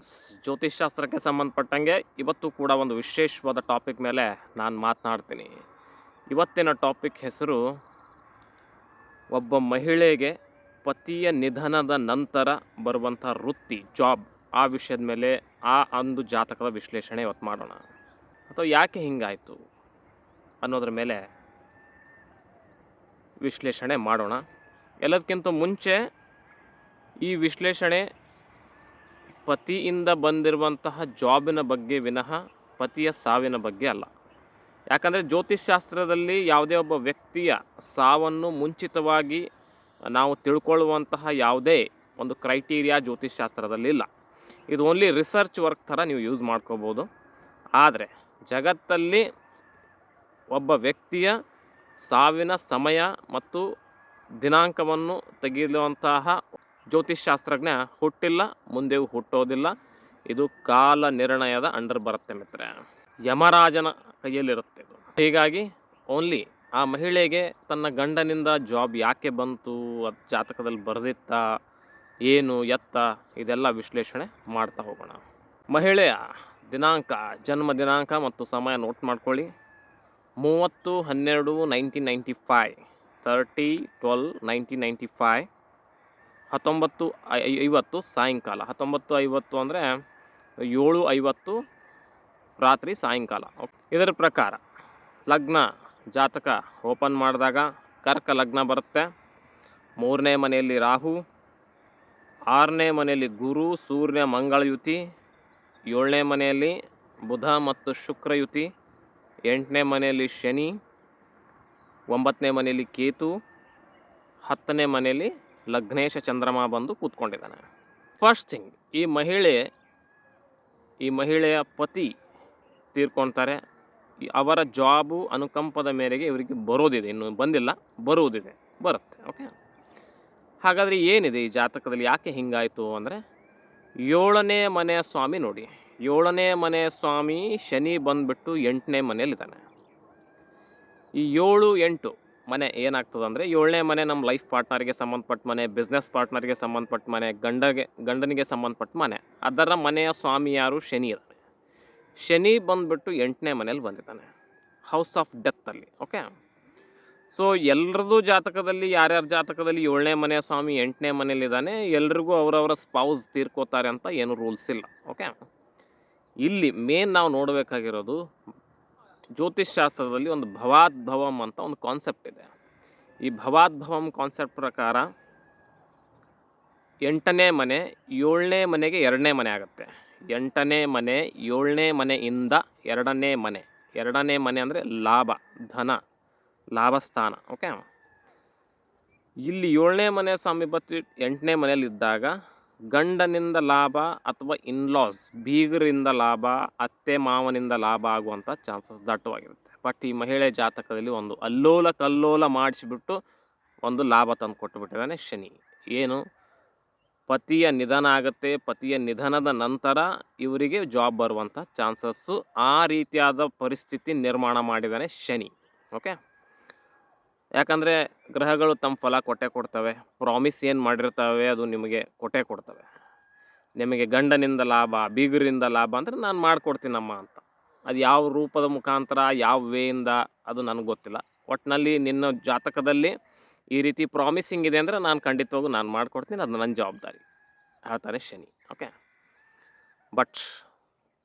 Friends ಜ್ಯೋತಿಷ್ಶಾಸ್ತ್ರಕ್ಕೆ ಸಂಬಂಧಪಟ್ಟಂಗೆ ಇವತ್ತು ಕೂಡ ಒಂದು ವಿಶೇಷವಾದ ಟಾಪಿಕ್ ಮೇಲೆ ನಾನು ಮಾತನಾಡ್ತೀನಿ. ಇವತ್ತಿನ ಟಾಪಿಕ್ ಹೆಸರು ಒಬ್ಬ ಮಹಿಳೆಗೆ ಪತಿಯ ನಿಧನದ ನಂತರ ಬರುವಂಥ ವೃತ್ತಿ ಜಾಬ್ ಆ ವಿಷಯದ ಮೇಲೆ ಆ ಒಂದು ಜಾತಕದ ವಿಶ್ಲೇಷಣೆ ಇವತ್ತು ಮಾಡೋಣ. ಅಥವಾ ಯಾಕೆ ಹಿಂಗಾಯಿತು ಅನ್ನೋದ್ರ ಮೇಲೆ ವಿಶ್ಲೇಷಣೆ ಮಾಡೋಣ. ಎಲ್ಲದಕ್ಕಿಂತ ಮುಂಚೆ ಈ ವಿಶ್ಲೇಷಣೆ ಪತಿಯಿಂದ ಬಂದಿರುವಂತಹ ಜಾಬಿನ ಬಗ್ಗೆ ವಿನಃ ಪತಿಯ ಸಾವಿನ ಬಗ್ಗೆ ಅಲ್ಲ. ಯಾಕಂದರೆ ಜ್ಯೋತಿಷ್ಶಾಸ್ತ್ರದಲ್ಲಿ ಯಾವುದೇ ಒಬ್ಬ ವ್ಯಕ್ತಿಯ ಸಾವನ್ನು ಮುಂಚಿತವಾಗಿ ನಾವು ತಿಳ್ಕೊಳ್ಳುವಂತಹ ಯಾವುದೇ ಒಂದು ಕ್ರೈಟೀರಿಯಾ ಜ್ಯೋತಿಷ್ಶಾಸ್ತ್ರದಲ್ಲಿ ಇಲ್ಲ. ಇದು ಓನ್ಲಿ ರಿಸರ್ಚ್ ವರ್ಕ್ ಥರ ನೀವು ಯೂಸ್ ಮಾಡ್ಕೋಬೋದು. ಆದರೆ ಜಗತ್ತಲ್ಲಿ ಒಬ್ಬ ವ್ಯಕ್ತಿಯ ಸಾವಿನ ಸಮಯ ಮತ್ತು ದಿನಾಂಕವನ್ನು ತೆಗೆಯುವಂತಹ ಜ್ಯೋತಿಷ್ಶಾಸ್ತ್ರಜ್ಞ ಹುಟ್ಟಿಲ್ಲ, ಮುಂದೆಯೂ ಹುಟ್ಟೋದಿಲ್ಲ. ಇದು ಕಾಲ ನಿರ್ಣಯದ ಅಂಡರ್ ಬರುತ್ತೆ ಮಿತ್ರ ಯಮರಾಜನ ಕೈಯಲ್ಲಿರುತ್ತೆ ಇದು. ಹೀಗಾಗಿ ಓನ್ಲಿ ಆ ಮಹಿಳೆಗೆ ತನ್ನ ಗಂಡನಿಂದ ಜಾಬ್ ಯಾಕೆ ಬಂತು, ಅದು ಜಾತಕದಲ್ಲಿ ಬರೆದಿತ್ತ, ಏನು ಎತ್ತ, ಇದೆಲ್ಲ ವಿಶ್ಲೇಷಣೆ ಮಾಡ್ತಾ ಹೋಗೋಣ. ಮಹಿಳೆಯ ದಿನಾಂಕ, ಜನ್ಮ ದಿನಾಂಕ ಮತ್ತು ಸಮಯ ನೋಟ್ ಮಾಡ್ಕೊಳ್ಳಿ. ಮೂವತ್ತು ಹನ್ನೆರಡು nineteen ninety five thirty twelve nineteen ninety five ಹತ್ತೊಂಬತ್ತು ಐವತ್ತು ಸಾಯಂಕಾಲ. ಹತ್ತೊಂಬತ್ತು, ಐವತ್ತು ಅಂದರೆ ಏಳು, ಐವತ್ತು ರಾತ್ರಿ ಸಾಯಂಕಾಲ. ಇದರ ಪ್ರಕಾರ ಲಗ್ನ ಜಾತಕ ಓಪನ್ ಮಾಡಿದಾಗ ಕರ್ಕ ಲಗ್ನ ಬರುತ್ತೆ. ಮೂರನೇ ಮನೆಯಲ್ಲಿ ರಾಹು, ಆರನೇ ಮನೆಯಲ್ಲಿ ಗುರು, ಸೂರ್ಯ, ಮಂಗಳ ಯುತಿ, ಏಳನೇ ಮನೆಯಲ್ಲಿ ಬುಧ ಮತ್ತು ಶುಕ್ರ ಯುತಿ, ಎಂಟನೇ ಮನೆಯಲ್ಲಿ ಶನಿ, ಒಂಬತ್ತನೇ ಮನೆಯಲ್ಲಿ ಕೇತು, ಹತ್ತನೇ ಮನೆಯಲ್ಲಿ ಲಗ್ನೇಶ ಚಂದ್ರಮ ಬಂದು ಕೂತ್ಕೊಂಡಿದ್ದಾನೆ. ಫಸ್ಟ್ ಥಿಂಗ್ ಈ ಮಹಿಳೆ, ಈ ಮಹಿಳೆಯ ಪತಿ ತೀರ್ಕೊಳ್ತಾರೆ ಅವರ ಜಾಬು ಅನುಕಂಪದ ಮೇರೆಗೆ ಇವರಿಗೆ ಬರೋದಿದೆ. ಇನ್ನು ಬಂದಿಲ್ಲ, ಬರುವುದಿದೆ, ಬರುತ್ತೆ ಓಕೆ ಹಾಗಾದರೆ ಏನಿದೆ ಈ ಜಾತಕದಲ್ಲಿ? ಯಾಕೆ ಹಿಂಗಾಯಿತು ಅಂದರೆ, ಏಳನೇ ಮನೆಯ ಸ್ವಾಮಿ ನೋಡಿ. ಏಳನೇ ಮನೆಯ ಸ್ವಾಮಿ ಶನಿ ಬಂದುಬಿಟ್ಟು ಎಂಟನೇ ಮನೆಯಲ್ಲಿದ್ದಾನೆ. ಈ ಏಳು ಎಂಟು ಮನೆ ಏನಾಗ್ತದೆ ಅಂದರೆ ಏಳನೇ ಮನೆ ನಮ್ಮ ಲೈಫ್ ಪಾರ್ಟ್ನರ್ಗೆ ಸಂಬಂಧಪಟ್ಟ ಮನೆ ಬಿಸ್ನೆಸ್ ಪಾರ್ಟ್ನರ್ಗೆ ಸಂಬಂಧಪಟ್ಟ ಮನೆ, ಗಂಡಗೆ, ಗಂಡನಿಗೆ ಸಂಬಂಧಪಟ್ಟ ಮನೆ. ಅದರ ಮನೆಯ ಸ್ವಾಮಿ ಯಾರು? ಶನಿ ಶನಿ ಬಂದುಬಿಟ್ಟು ಎಂಟನೇ ಮನೇಲಿ ಬಂದಿದ್ದಾನೆ. ಹೌಸ್ ಆಫ್ ಡೆತ್ತಲ್ಲಿ ಓಕೆ ಸೊ ಎಲ್ಲರದ್ದು ಜಾತಕದಲ್ಲಿ, ಯಾರ್ಯಾರ ಜಾತಕದಲ್ಲಿ ಏಳನೇ ಮನೆಯ ಸ್ವಾಮಿ ಎಂಟನೇ ಮನೇಲಿದ್ದಾನೆ ಎಲ್ರಿಗೂ ಅವರವರ ಸ್ಪೌಸ್ ತೀರ್ಕೋತಾರೆ ಅಂತ ಏನು ರೂಲ್ಸ್ ಇಲ್ಲ ಓಕೆ ಇಲ್ಲಿ ಮೇನ್ ನಾವು ನೋಡಬೇಕಾಗಿರೋದು ಜ್ಯೋತಿಷ್ಶಾಸ್ತ್ರದಲ್ಲಿ ಒಂದು ಭವಾದ್ಭವಂ ಅಂತ ಒಂದು ಕಾನ್ಸೆಪ್ಟ್ ಇದೆ. ಈ ಭವಾದ್ಭವಂ ಕಾನ್ಸೆಪ್ಟ್ ಪ್ರಕಾರ ಎಂಟನೇ ಮನೆ, ಏಳನೇ ಮನೆಗೆ ಎರಡನೇ ಮನೆ ಆಗುತ್ತೆ. ಎಂಟನೇ ಮನೆ, ಏಳನೇ ಮನೆಯಿಂದ ಎರಡನೇ ಮನೆ. ಎರಡನೇ ಮನೆ ಅಂದರೆ ಲಾಭ, ಧನ, ಲಾಭಸ್ಥಾನ ಓಕೆ ಇಲ್ಲಿ ಏಳನೇ ಮನೆ ಸ್ವಾಮಿ ಬತ್ತು ಎಂಟನೇ ಮನೆಯಲ್ಲಿದ್ದಾಗ ಗಂಡನಿಂದ ಲಾಭ ಅಥವಾ ಇನ್ಲಾಸ್ ಬೀಗರಿಂದ ಲಾಭ, ಅತ್ತೆ ಮಾವನಿಂದ ಲಾಭ ಆಗುವಂಥ ಚಾನ್ಸಸ್ ದಟ್ಟವಾಗಿರುತ್ತೆ. ಬಟ್ ಈ ಮಹಿಳೆ ಜಾತಕದಲ್ಲಿ ಒಂದು ಅಲ್ಲೋಲ ಕಲ್ಲೋಲ ಮಾಡಿಸಿಬಿಟ್ಟು ಒಂದು ಲಾಭ ತಂದು ಕೊಟ್ಟುಬಿಟ್ಟಿದ್ದಾನೆ ಶನಿ. ಏನು? ಪತಿಯ ನಿಧನ ಆಗುತ್ತೆ, ಪತಿಯ ನಿಧನದ ನಂತರ ಇವರಿಗೆ ಜಾಬ್ ಬರುವಂಥ ಚಾನ್ಸಸ್ಸು ಆ ರೀತಿಯಾದ ಪರಿಸ್ಥಿತಿ ನಿರ್ಮಾಣ ಮಾಡಿದ್ದಾನೆ ಶನಿ. ಓಕೆ ಯಾಕಂದರೆ ಗ್ರಹಗಳು ತಮ್ಮ ಫಲ ಕೊಟ್ಟೆ ಕೊಡ್ತವೆ. ಪ್ರಾಮಿಸ್ ಏನು ಮಾಡಿರ್ತವೆ ಅದು ನಿಮಗೆ ಕೊಟ್ಟೆ ಕೊಡ್ತವೆ. ನಿಮಗೆ ಗಂಡನಿಂದ ಲಾಭ ಬೀಗರಿಂದ ಲಾಭ ಅಂದರೆ ನಾನು ಮಾಡಿಕೊಡ್ತೀನಮ್ಮ ಅಂತ. ಅದು ಯಾವ ರೂಪದ ಮುಖಾಂತರ, ಯಾವ ವೇಯಿಂದ ಅದು ನನಗೆ ಗೊತ್ತಿಲ್ಲ. ಒಟ್ಟಿನಲ್ಲಿ ನಿನ್ನ ಜಾತಕದಲ್ಲಿ ಈ ರೀತಿ ಪ್ರಾಮಿಸಿಂಗ್ ಇದೆ ಅಂದರೆ ನಾನು ಖಂಡಿತವಾಗೂ ನಾನು ಮಾಡಿಕೊಡ್ತೀನಿ, ಅದು ನನ್ನ ಜವಾಬ್ದಾರಿ. ಹೇಳ್ತಾರೆ Shani okay but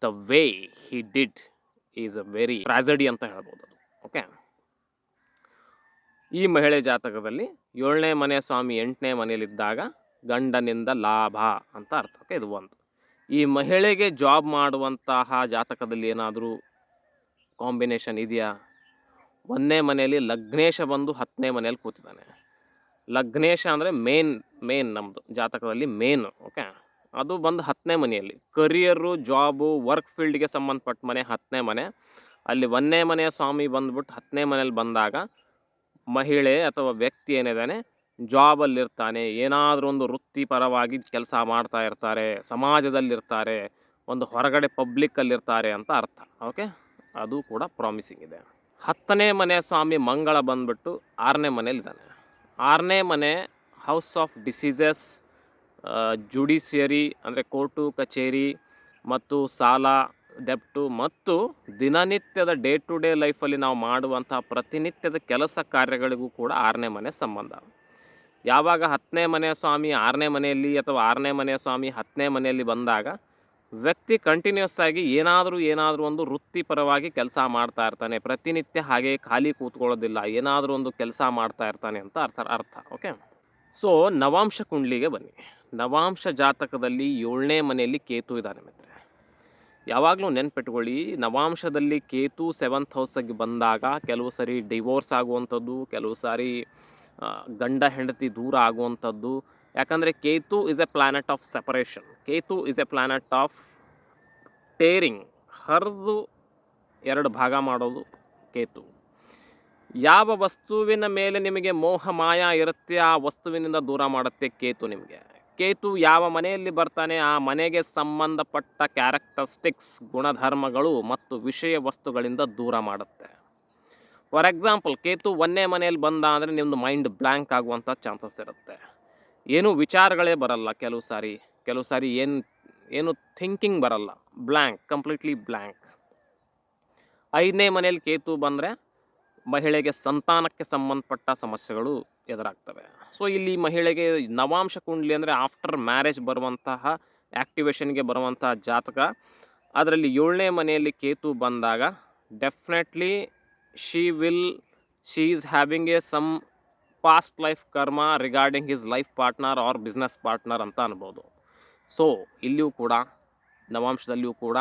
the way he did is a very tragedy ಅಂತ ಹೇಳ್ಬೋದು ಅದು ಓಕೆ ಈ ಮಹಿಳೆ ಜಾತಕದಲ್ಲಿ ಏಳನೇ ಮನೆ ಸ್ವಾಮಿ ಎಂಟನೇ ಮನೆಯಲ್ಲಿದ್ದಾಗ ಗಂಡನಿಂದ ಲಾಭ ಅಂತ ಅರ್ಥ. ಓಕೆ ಇದು ಒಂದು. ಈ ಮಹಿಳೆಗೆ ಜಾಬ್ ಮಾಡುವಂತಹ ಜಾತಕದಲ್ಲಿ ಏನಾದರೂ ಕಾಂಬಿನೇಷನ್ ಇದೆಯಾ? ಒಂದನೇ ಮನೆಯಲ್ಲಿ ಲಗ್ನೇಶ ಬಂದು ಹತ್ತನೇ ಮನೆಯಲ್ಲಿ ಕೂತಿದ್ದಾನೆ. ಲಗ್ನೇಶ ಅಂದರೆ ಮೇನ್ ಮೇನ್ ನಮ್ಮದು ಜಾತಕದಲ್ಲಿ ಮೇನ್ ಓಕೆ ಅದು ಬಂದು ಹತ್ತನೇ ಮನೆಯಲ್ಲಿ. ಕರಿಯರು ಜಾಬು ವರ್ಕ್ ಫೀಲ್ಡ್ಗೆ ಸಂಬಂಧಪಟ್ಟ ಮನೆ ಹತ್ತನೇ ಮನೆ. ಅಲ್ಲಿ ಒಂದನೇ ಮನೆಯ ಸ್ವಾಮಿ ಬಂದ್ಬಿಟ್ಟು ಹತ್ತನೇ ಮನೇಲಿ ಬಂದಾಗ ಮಹಿಳೆ ಅಥವಾ ವ್ಯಕ್ತಿ ಏನಿದ್ದಾನೆ ಜಾಬಲ್ಲಿರ್ತಾನೆ ಏನಾದರೂ ಒಂದು ವೃತ್ತಿಪರವಾಗಿ ಕೆಲಸ ಮಾಡ್ತಾ ಇರ್ತಾರೆ, ಸಮಾಜದಲ್ಲಿರ್ತಾರೆ, ಒಂದು ಹೊರಗಡೆ ಪಬ್ಲಿಕ್ಕಲ್ಲಿರ್ತಾರೆ ಅಂತ ಅರ್ಥ. ಓಕೆ ಅದು ಕೂಡ ಪ್ರಾಮಿಸಿಂಗ್ ಇದೆ. ಹತ್ತನೇ ಮನೆ ಸ್ವಾಮಿ ಮಂಗಳ ಬಂದ್ಬಿಟ್ಟು ಆರನೇ ಮನೇಲಿದ್ದಾನೆ ಆರನೇ ಮನೆ ಹೌಸ್ ಆಫ್ ಡಿಸೀಸಸ್ ಜುಡಿಷಿಯರಿ ಅಂದರೆ ಕೋರ್ಟು, ಕಚೇರಿ ಮತ್ತು ಸಾಲ ಡೆಪ್ಟು ಮತ್ತು ದಿನನಿತ್ಯದ ಡೇ ಟು ಡೇ ಲೈಫಲ್ಲಿ ನಾವು ಮಾಡುವಂಥ ಪ್ರತಿನಿತ್ಯದ ಕೆಲಸ ಕಾರ್ಯಗಳಿಗೂ ಕೂಡ ಆರನೇ ಮನೆ ಸಂಬಂಧ. ಯಾವಾಗ ಹತ್ತನೇ ಮನೆಯ ಸ್ವಾಮಿ ಆರನೇ ಮನೆಯಲ್ಲಿ ಅಥವಾ ಆರನೇ ಮನೆಯ ಸ್ವಾಮಿ ಹತ್ತನೇ ಮನೆಯಲ್ಲಿ ಬಂದಾಗ ವ್ಯಕ್ತಿ ಕಂಟಿನ್ಯೂಸ್ ಆಗಿ ಏನಾದರೂ ಏನಾದರೂ ಒಂದು ವೃತ್ತಿಪರವಾಗಿ ಕೆಲಸ ಮಾಡ್ತಾ ಇರ್ತಾನೆ. ಪ್ರತಿನಿತ್ಯ ಹಾಗೆ ಖಾಲಿ ಕೂತ್ಕೊಳ್ಳೋದಿಲ್ಲ. ಏನಾದರೂ ಒಂದು ಕೆಲಸ ಮಾಡ್ತಾ ಇರ್ತಾನೆ ಅಂತ ಅರ್ಥ ಅರ್ಥ ಓಕೆ ಸೊ ನವಾಂಶ ಕುಂಡ್ಲಿಗೆ ಬನ್ನಿ. ನವಾಂಶ ಜಾತಕದಲ್ಲಿ ಏಳನೇ ಮನೆಯಲ್ಲಿ ಕೇತು ಇದ್ದಾನೆ ಮಿತ್ರೆ. ಯಾವಾಗಲೂ ನೆನ್ಪಿಟ್ಕೊಳ್ಳಿ, ನವಾಂಶದಲ್ಲಿ ಕೇತು ಸೆವೆಂತ್ ಹೌಸಾಗಿ ಬಂದಾಗ ಕೆಲವು ಸರಿ ಡಿವೋರ್ಸ್ ಆಗುವಂಥದ್ದು, ಕೆಲವು ಸಾರಿ ಗಂಡ ಹೆಂಡತಿ ದೂರ ಆಗುವಂಥದ್ದು. ಯಾಕಂದರೆ Ketu is a planet of separation Ketu is a planet of tearing ಹರಿದು ಎರಡು ಭಾಗ ಮಾಡೋದು ಕೇತು. ಯಾವ ವಸ್ತುವಿನ ಮೇಲೆ ನಿಮಗೆ ಮೋಹ, ಮಾಯ ಇರುತ್ತೆ, ಆ ವಸ್ತುವಿನಿಂದ ದೂರ ಮಾಡುತ್ತೆ ಕೇತು ನಿಮಗೆ. ಕೇತು ಯಾವ ಮನೆಯಲ್ಲಿ ಬರ್ತಾನೆ, ಆ ಮನೆಗೆ ಸಂಬಂಧಪಟ್ಟ ಕ್ಯಾರೆಕ್ಟರಿಸ್ಟಿಕ್ಸ್ ಗುಣಧರ್ಮಗಳು ಮತ್ತು ವಿಷಯ ವಸ್ತುಗಳಿಂದ ದೂರ ಮಾಡುತ್ತೆ. ಫಾರ್ ಎಕ್ಸಾಂಪಲ್ ಕೇತು ಒಂದೇ ಮನೆಯಲ್ಲಿ ಬಂದ ಅಂದರೆ ನಿಮ್ಮದು ಮೈಂಡ್ ಬ್ಲ್ಯಾಂಕ್ ಆಗುವಂಥ ಚಾನ್ಸಸ್ ಇರುತ್ತೆ. ಏನು ವಿಚಾರಗಳೇ ಬರಲ್ಲ ಕೆಲವು ಸಾರಿ ಕೆಲವು ಸಾರಿ ಏನು ಏನು ಥಿಂಕಿಂಗ್ ಬರಲ್ಲ ಬ್ಲ್ಯಾಂಕ್ ಕಂಪ್ಲೀಟ್ಲಿ ಬ್ಲ್ಯಾಂಕ್ ಐದನೇ ಮನೆಯಲ್ಲಿ ಕೇತು ಬಂದರೆ ಮಹಿಳೆಗೆ ಸಂತಾನಕ್ಕೆ ಸಂಬಂಧಪಟ್ಟ ಸಮಸ್ಯೆಗಳು ಎದುರಾಗ್ತವೆ. ಸೊ ಇಲ್ಲಿ ಮಹಿಳೆಗೆ ನವಾಂಶ ಕುಂಡ್ಲಿ ಅಂದರೆ ಆಫ್ಟರ್ ಮ್ಯಾರೇಜ್ ಬರುವಂತಹ ಆ್ಯಕ್ಟಿವೇಶನ್ಗೆ ಬರುವಂತಹ ಜಾತಕ. ಅದರಲ್ಲಿ ಏಳನೇ ಮನೆಯಲ್ಲಿ ಕೇತು ಬಂದಾಗ definitely she will she is having a some past life karma regarding his life partner or business partner ಅಂತ ಅನ್ಬೋದು. ಸೊ ಇಲ್ಲಿಯೂ ಕೂಡ, ನವಾಂಶದಲ್ಲಿಯೂ ಕೂಡ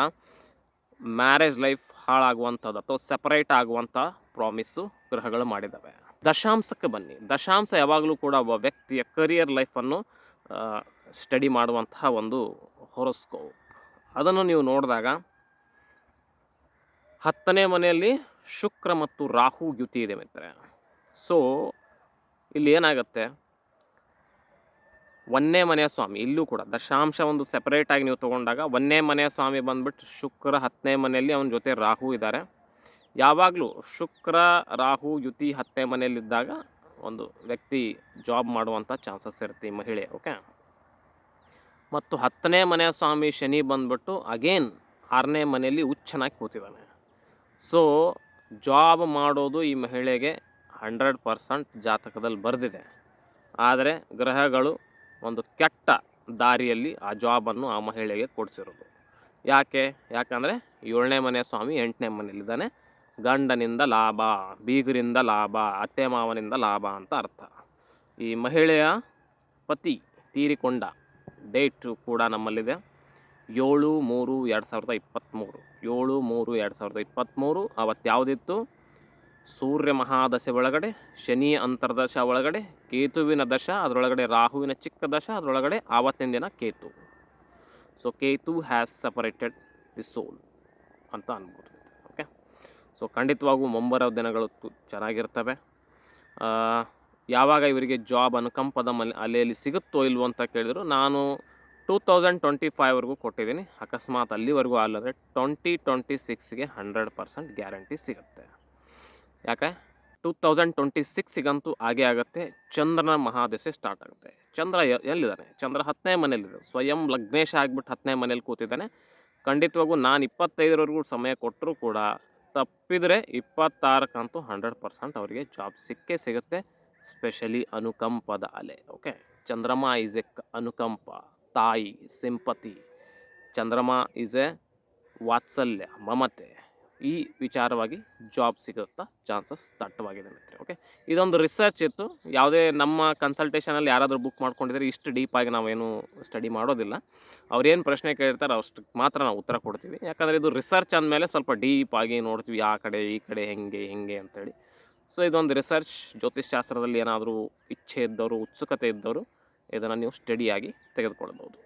ಮ್ಯಾರೇಜ್ ಲೈಫ್ ಹಾಳಾಗುವಂಥದ್ದು ಅಥವಾ ಸೆಪರೇಟ್ ಆಗುವಂಥ ಪ್ರಾಮಿಸ್ಸು ಗ್ರಹಗಳು ಮಾಡಿದ್ದಾವೆ. ದಶಾಂಶಕ್ಕೆ ಬನ್ನಿ. ದಶಾಂಶ ಯಾವಾಗಲೂ ಕೂಡ ಒಬ್ಬ ವ್ಯಕ್ತಿಯ ಕರಿಯರ್ ಲೈಫನ್ನು ಸ್ಟಡಿ ಮಾಡುವಂತಹ ಒಂದು ಹೊರಸ್ಕೋ ಅದನ್ನು ನೀವು ನೋಡಿದಾಗ ಹತ್ತನೇ ಮನೆಯಲ್ಲಿ ಶುಕ್ರ ಮತ್ತು ರಾಹು ಯುತಿ ಇದೆ ಮಿತ್ರೆ ಸೊ ಇಲ್ಲಿ ಏನಾಗುತ್ತೆ? ಒಂದನೇ ಮನೆಯ ಸ್ವಾಮಿ, ಇಲ್ಲೂ ಕೂಡ ದಶಾಂಶ ಒಂದು ಸೆಪರೇಟಾಗಿ ನೀವು ತೊಗೊಂಡಾಗ ಒಂದನೇ ಮನೆಯ ಸ್ವಾಮಿ ಬಂದ್ಬಿಟ್ಟು ಶುಕ್ರ ಹತ್ತನೇ ಮನೆಯಲ್ಲಿ ಅವನ ಜೊತೆ ರಾಹು ಇದ್ದಾರೆ. ಯಾವಾಗಲೂ ಶುಕ್ರ, ರಾಹು, ಯುತಿ ಹತ್ತೆ ಮನೆಯಲ್ಲಿದ್ದಾಗ ಒಂದು ವ್ಯಕ್ತಿ ಜಾಬ್ ಮಾಡುವಂಥ ಚಾನ್ಸಸ್ ಇರುತ್ತೆ ಈ ಮಹಿಳೆ ಓಕೆ ಮತ್ತು ಹತ್ತನೇ ಮನೆಯ ಸ್ವಾಮಿ ಶನಿ ಬಂದ್ಬಿಟ್ಟು ಅಗೇನ್ ಆರನೇ ಮನೆಯಲ್ಲಿ ಹುಚ್ಚನಾಗಿ ಕೂತಿದ್ದಾನೆ. ಸೊ ಜಾಬ್ ಮಾಡೋದು ಈ ಮಹಿಳೆಗೆ ಹಂಡ್ರೆಡ್ ಪರ್ಸೆಂಟ್ ಜಾತಕದಲ್ಲಿ ಬರೆದಿದೆ. ಆದರೆ ಗ್ರಹಗಳು ಒಂದು ಕೆಟ್ಟ ದಾರಿಯಲ್ಲಿ ಆ ಜಾಬನ್ನು ಆ ಮಹಿಳೆಗೆ ಕೊಡಿಸಿರೋದು. ಯಾಕೆ? ಯಾಕಂದರೆ ಏಳನೇ ಮನೆ ಸ್ವಾಮಿ ಎಂಟನೇ ಮನೆಯಲ್ಲಿದ್ದಾನೆ. ಗಂಡನಿಂದ ಲಾಭ, ಬೀಗರಿಂದ ಲಾಭ ಅತ್ತೆ ಮಾವನಿಂದ ಲಾಭ ಅಂತ ಅರ್ಥ. ಈ ಮಹಿಳೆಯ ಪತಿ ತೀರಿಕೊಂಡ ಡೇಟು ಕೂಡ ನಮ್ಮಲ್ಲಿದೆ. ಏಳು, ಮೂರು, ಎರಡು ಸಾವಿರದ ಇಪ್ಪತ್ತ್ಮೂರು ಏಳು, ಮೂರು, ಎರಡು ಸಾವಿರದ ಇಪ್ಪತ್ತ್ಮೂರು ಅವತ್ತು ಯಾವುದಿತ್ತು ಸೂರ್ಯ ಮಹಾದಶೆ ಒಳಗಡೆ, ಶನಿ ಅಂತರ್ದಶ ಒಳಗಡೆ, ಕೇತುವಿನ ದಶ, ಅದರೊಳಗಡೆ ರಾಹುವಿನ ಚಿಕ್ಕ ದಶ, ಅದರೊಳಗಡೆ ಆವತ್ತಿನ ದಿನ Ketu. So Ketu has separated the soul ಅಂತ ಅನ್ಬೋದು. ಸೊ ಖಂಡಿತವಾಗೂ ಮುಂಬರೋ ದಿನಗಳು ಚೆನ್ನಾಗಿರ್ತವೆ. ಯಾವಾಗ ಇವರಿಗೆ ಜಾಬ್ ಅನುಕಂಪದ ಮಲೆ, ಅಲೆಯಲ್ಲಿ ಸಿಗುತ್ತೋ ಇಲ್ವೋ ಅಂತ ಕೇಳಿದ್ರು ನಾನು ಟೂ ತೌಸಂಡ್ ಟ್ವೆಂಟಿ ಫೈವ್ವರೆಗೂ ಕೊಟ್ಟಿದ್ದೀನಿ. ಅಕಸ್ಮಾತ್ ಅಲ್ಲಿವರೆಗೂ ಅಲ್ಲದೆ ಟ್ವೆಂಟಿ ಟ್ವೆಂಟಿ ಸಿಕ್ಸ್ಗೆ ಹಂಡ್ರೆಡ್ ಪರ್ಸೆಂಟ್ ಗ್ಯಾರಂಟಿ ಸಿಗುತ್ತೆ. ಯಾಕೆ? ಟೂ ತೌಸಂಡ್ ಟ್ವೆಂಟಿ ಸಿಕ್ಸಿಗಂತೂ ಹಾಗೇ ಆಗುತ್ತೆ. ಚಂದ್ರನ ಮಹಾದಶೆ ಸ್ಟಾರ್ಟ್ ಆಗುತ್ತೆ. ಚಂದ್ರ ಎಲ್ಲಿದ್ದಾನೆ? ಚಂದ್ರ ಹತ್ತನೇ ಮನೇಲಿದೆ ಸ್ವಯಂ ಲಗ್ನೇಶ ಆಗಿಬಿಟ್ಟು ಹತ್ತನೇ ಮನೇಲಿ ಕೂತಿದ್ದಾನೆ. ಖಂಡಿತವಾಗೂ ನಾನು ಇಪ್ಪತ್ತೈದರವರೆಗೂ ಸಮಯ ಕೊಟ್ಟರೂ ಕೂಡ ತಪ್ಪಿದರೆ ಇಪ್ಪತ್ತಾರಕ್ಕಂತೂ ಹಂಡ್ರೆಡ್ ಪರ್ಸೆಂಟ್ ಅವರಿಗೆ ಜಾಬ್ ಸಿಕ್ಕೇ ಸಿಗುತ್ತೆ, ಸ್ಪೆಷಲಿ ಅನುಕಂಪದ ಅಲೆ, ಓಕೆ? ಚಂದ್ರಮ ಈಸ್ ಎ ಅನುಕಂಪ, ತಾಯಿ, ಸಿಂಪತಿ. ಚಂದ್ರಮ ಈಸ್ ಎ ವಾತ್ಸಲ್ಯ, ಮಮತೆ. ಈ ವಿಚಾರವಾಗಿ ಜಾಬ್ ಸಿಗುತ್ತಾ ಚಾನ್ಸಸ್ ದಟ್ಟವಾಗಿದೆ ಮಿತ್ರ ಓಕೆ ಇದೊಂದು ರಿಸರ್ಚ್ ಇತ್ತು. ಯಾವುದೇ ನಮ್ಮ ಕನ್ಸಲ್ಟೇಷನಲ್ಲಿ ಯಾರಾದರೂ ಬುಕ್ ಮಾಡ್ಕೊಂಡಿದ್ರೆ ಇಷ್ಟು ಡೀಪಾಗಿ ನಾವೇನು ಸ್ಟಡಿ ಮಾಡೋದಿಲ್ಲ. ಅವ್ರೇನು ಪ್ರಶ್ನೆ ಕೇಳ್ತಾರೆ ಅಷ್ಟಕ್ಕೆ ಮಾತ್ರ ನಾವು ಉತ್ತರ ಕೊಡ್ತೀವಿ. ಯಾಕಂದರೆ ಇದು ರಿಸರ್ಚ್ ಅಂದಮೇಲೆ ಸ್ವಲ್ಪ ಡೀಪಾಗಿ ನೋಡ್ತೀವಿ, ಆ ಕಡೆ, ಈ ಕಡೆ, ಹೆಂಗೆ ಹೆಂಗೆ ಅಂತೇಳಿ. ಸೊ ಇದೊಂದು ರಿಸರ್ಚ್ ಜ್ಯೋತಿಷ್ ಶಾಸ್ತ್ರದಲ್ಲಿ ಏನಾದರೂ ಇಚ್ಛೆ ಇದ್ದವರು, ಉತ್ಸುಕತೆ ಇದ್ದವರು ಇದನ್ನು ನೀವು ಸ್ಟಡಿಯಾಗಿ ತೆಗೆದುಕೊಳ್ಬೋದು